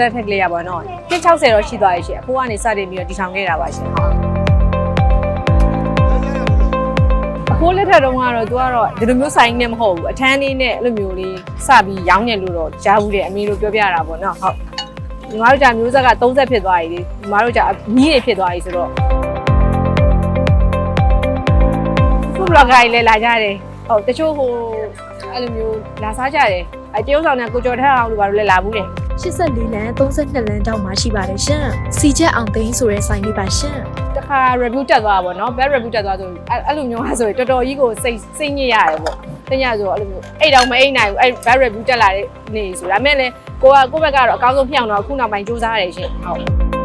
လက်ထက်ကလေးရပါတော့။160တော့ရှိသွားရရှင်။အဖိုးကနေစတင်ပြီးတော့တည်ထောင်ခဲ့တာပါရှင်။ဟုတ်။အဖိုးလက်ထက်တုန်းကတော့သူကတော့ဒီလိုမျိုးဆိုင်နဲ့မဟုတ်ဘူး။အထမ်းလေးနဲ့အဲ့လိုမျိုးလေးစပြီးရောင်းနေလို့တော့ကြားဘူးတဲ့အမေတို့ပြောပြတာပေါ့နော်။ဟုတ်။ညီမတို့ကြမျိုးဆက်က30ဖြစ်သွားပြီလေ။ညီမတို့ကြမီးတွေဖြစ်သွားပြီဆိုတော့ခု blogger ကြီးလည်းလာကြတယ်။ဟုတ်တချို့ဟိုအဲ့လိုမျိုးလာစားကြတယ်။အဲတရုတ်ဆောင်နဲ့ကိုကျော်ထက်အောင်တို့ဘာလို့လဲလာဘူးတယ်။ 84လမ်း32လမ်းတောက်မှာရှိပါတယ်ရှင်။စီချက်အောင်သိန်းဆိုတဲ့ဆိုင်လေးပါရှင်။တခါ review တက်သွားတာပေါ့နော် bad review တက်သွားဆိုအဲ့အဲ့လိုမျိုးဟာဆိုရင်တော်တော်ကြီးကိုစိတ်စိတ်ညစ်ရတယ်ပေါ့တညဆိုအဲ့လိုမျိုးအဲ့တောင်မအိတ်နိုင်ဘူးအဲ့ bad review တက်လာတဲ့နေဆိုဒါမဲ့လည်းကိုကကိုယ့်ဘက်ကတော့အကောင်းဆုံးဖြစ်အောင်တော့အခုနောက်ပိုင်းစူးစမ်းရတယ်ရှင်ဟုတ်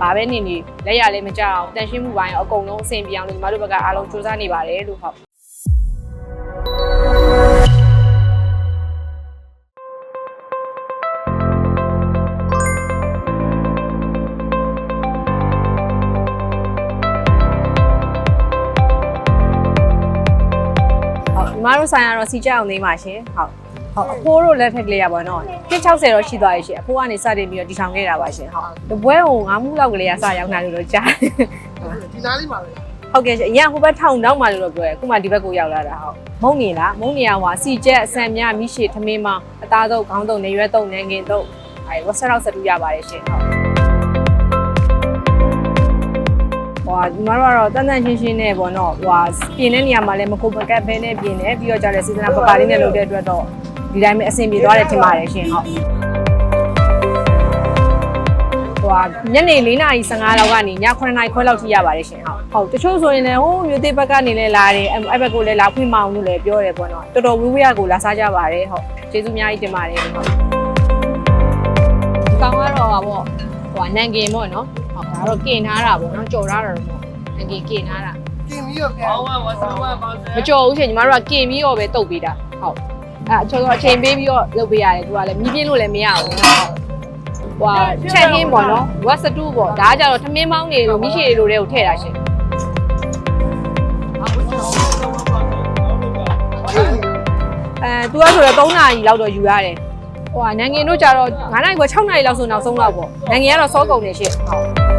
ဘာပဲနေနေလက်ရလည်းမကြောက်အောင်တန်ရှင်းမှုပိုင်းရောအကုန်လုံးအဆင်ပြေအောင်လို့ညီမတို့ဘက်ကအားလုံးစူးစမ်းနေပါတယ်လို့ဟုတ်ဟုတ်ညီမတို့ဆိုင်ကတော့စီကြအောင်နေပါရှင်ဟုတ် ဟုတ်အဖိုးတို့လက်ထက်ကလေးရပါတော့160တော့ရှိသွားရဲ့ရှင်အဖိုးကနေစတင်ပြီးတော့တည်ထောင်ခဲ့တာပါရှင်ဟုတ်တပွဲကိုငါးမှုလောက်ကလေးကစရောက်လာလို့တော့ကြားတယ်ဒီနားလေးမှာပဲဟုတ်ကဲ့ရှင်အရင်ကဟိုဘက်ထောင်တော့မှလို့တော့ပြောရဲအခုမှဒီဘက်ကိုရောက်လာတာဟုတ်မုံနေလားမုံနေရဟွာစီကျက်အဆန်မြမိရှိထမင်းမအသားတော့ခေါင်းတော့နေရွက်တော့နေငင်တော့အဲဝက်ဆက်တော့စတူရပါတယ်ရှင်ဟုတ်ဟွာညီမတို့ကတော့တန်တန်ရှင်းရှင်းနဲ့ပေါ့နော်ဟွာပြင်တဲ့နေရာမှာလည်းမကိုမကတ်ဘဲနဲ့ပြင်တယ်ပြီးတော့ကြတယ်စီဇနာပပလေးနဲ့လုပ်တဲ့အတွက်တော့ ဒီတိုင်းပဲအဆင်ပြေသွားတယ်ထင်ပါတယ်ရှင်ဟုတ်ဟွာညနေ4:15လောက်ကနေည9:00နာရီခွဲလောက်ထိရပါတယ်ရှင်ဟုတ်ဟုတ်တချို့ဆိုရင်လည်းဟိုမြို့သေးဘက်ကနေလည်းလာတယ်အဲ့အဲ့ဘက်ကိုလည်းလာခွင့်မအောင်လို့လည်းပြောတယ်ပေါ့နော်တော်တော်ဝေးဝေးရကိုလာစားကြပါတယ်ဟုတ်ကျေးဇူးအများကြီးတင်ပါတယ်ဟုတ်ဒီကောင်ကတော့ဟာပေါ့ဟိုနန်ကင်ပေါ့နော်ဟုတ်ဒါတော့ကင်ထားတာပေါ့နော်ကြော်ထားတာတော့ပေါ့နန်ကင်ကင်ထားတာกินပြီးတော့ပြန်ဘောင်းဝါဆဝါပေါင်းစမကြော်ဘူးရှင်ညီမတို့ကကင်ပြီးတော့ပဲတုတ်ပေးတာဟုတ် အဲအချောတော့အချိန်ပေးပြီးတော့လုပ်ပေးရတယ်သူကလည်းမြည်ပြင်းလို့လည်းမရဘူးနော်ဟွာချက်ဟင်းပေါ့နော်ဝက်စတူးပေါ့ဒါကကြတော့ထမင်းမောင်းနေလို့မိရှိတွေလိုတဲ့ကိုထည့်တာရှင်အဲသူကဆိုတော့3နာရီလောက်တော့ယူရတယ်ဟိုကနန်ငင်တို့ကြတော့9နာရီက6နာရီလောက်ဆိုနောက်ဆုံးလောက်ပေါ့နန်ငင်ကတော့စောကုန်နေရှင်ဟုတ်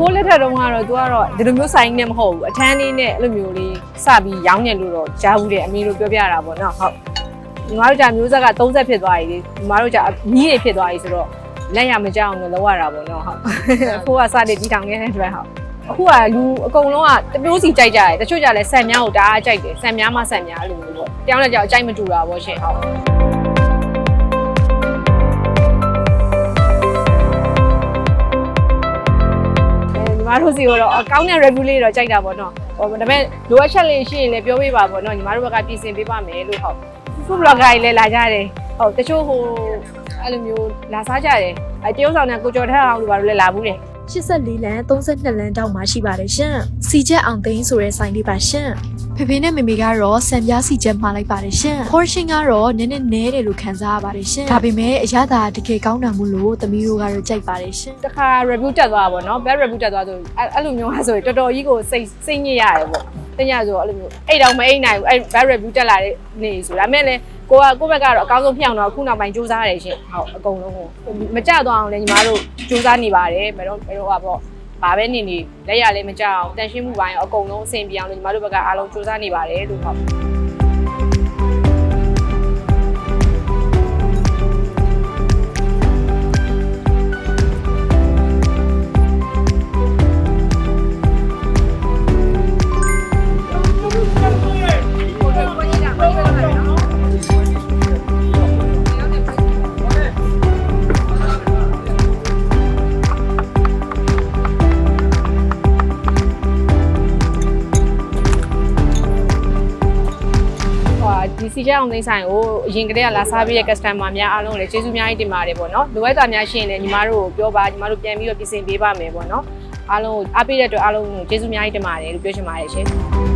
ဖိုးလက်ထက်တုန်းကတော့သူကတော့ဒီလိုမျိုးဆိုင်နဲ့မဟုတ်ဘူးအထမ်းလေးနဲ့အဲ့လိုမျိုးလေးစပြီးရောင်းနေလို့တော့ကြားဘူးတယ်အမေတို့ပြောပြတာပေါ့နော်ဟုတ်ညီမတို့ကြမျိုးဆက်က30ဖြစ်သွားပြီလေညီမတို့ကြမြင်းတွေဖြစ်သွားပြီဆိုတော့လက်ရမကြအောင်လည်းလောက်ရတာပေါ့နော်ဟုတ်ဖိုးကစတဲ့ဒီထောင်ရဲ့အတွက်ဟုတ်အခုကလူအကုန်လုံးကတမျိုးစီကြိုက်ကြတယ်တချို့ကြလည်းဆန်များကိုတအားကြိုက်တယ်ဆန်များမှဆန်များလို့ပေါ့တယောက်နဲ့တယောက်အကြိုက်မတူတာပေါ့ရှင်ဟုတ် မတို့စီကတော့အကောင်းတဲ့ review လေးတော့ကြိုက်တာပေါ့နော်ဟိုဒါပေမဲ့လိုအပ်ချက်လေးရှိရင်လည်းပြောပေးပါပေါ့နော်ညီမတို့ဘက်ကပြင်ဆင်ပေးပါမယ်လို့ဟုတ် food blogger ကြီးလည်းလာကြတယ်ဟုတ်တချို့ဟိုအဲ့လိုမျိုးလာစားကြတယ်အဲတရုတ်ဆောင်နဲ့ကိုကျော်ထက်အောင်လို့ဘာလို့လဲလာဘူးတယ်84လမ်း32လမ်းတောက်မှာရှိပါတယ်ရှင်။စီချက်အောင်သိန်းဆိုတဲ့ဆိုင်လေးပါရှင်။ ဖေဖေနဲ့မေမေကတော့စံပြားစီချက်မှာလိုက်ပါတယ်ရှင်။ portion ကတော့နည်းနည်းနဲတယ်လို့ခံစားရပါတယ်ရှင်။ဒါပေမဲ့အရသာတကယ်ကောင်းတာမို့လို့သမီးတို့ကတော့ကြိုက်ပါတယ်ရှင်။တခါ review တက်သွားတာပေါ့နော် bad review တက်သွားဆိုအဲ့အဲ့လိုမျိုးဟာဆိုရင်တော်တော်ကြီးကိုစိတ်စိတ်ညစ်ရတယ်ပေါ့တညဆိုအဲ့လိုမျိုးအဲ့တောင်မအိတ်နိုင်ဘူးအဲ့ bad review တက်လာတဲ့နေဆိုဒါမဲ့လည်းကိုကကိုယ့်ဘက်ကတော့အကောင်းဆုံးဖြစ်အောင်တော့အခုနောက်ပိုင်းစူးစမ်းရတယ်ရှင်ဟုတ်အကုန်လုံးကိုမကြသွားအောင်လည်းညီမတို့စူးစမ်းနေပါတယ်ဘယ်တော့ဘယ်တော့ဟာပေါ့ ဘာပဲနေနေလက်ရလည်းမကြောက်အောင်တန်ရှင်းမှုပိုင်းရောအကုန်လုံးအဆင်ပြေအောင်လို့ညီမတို့ဘက်ကအားလုံးစူးစမ်းနေပါတယ်လို့ဟုတ် ဒီစီချက်အောင်သိန်းဆိုင်ကိုအရင်ကတည်းကလာစားပြီးတဲ့ customer များအားလုံးကိုလည်းကျေးဇူးများကြီးတင်ပါတယ်ပေါ့နော်လိုအပ်တာများရှိရင်လည်းညီမတို့ကိုပြောပါညီမတို့ပြန်ပြီးတော့ပြင်ဆင်ပေးပါမယ်ပေါ့နော်အားလုံးကိုအားပေးတဲ့အတွက်အားလုံးကိုကျေးဇူးများကြီးတင်ပါတယ်လို့ပြောချင်ပါတယ်ရှင်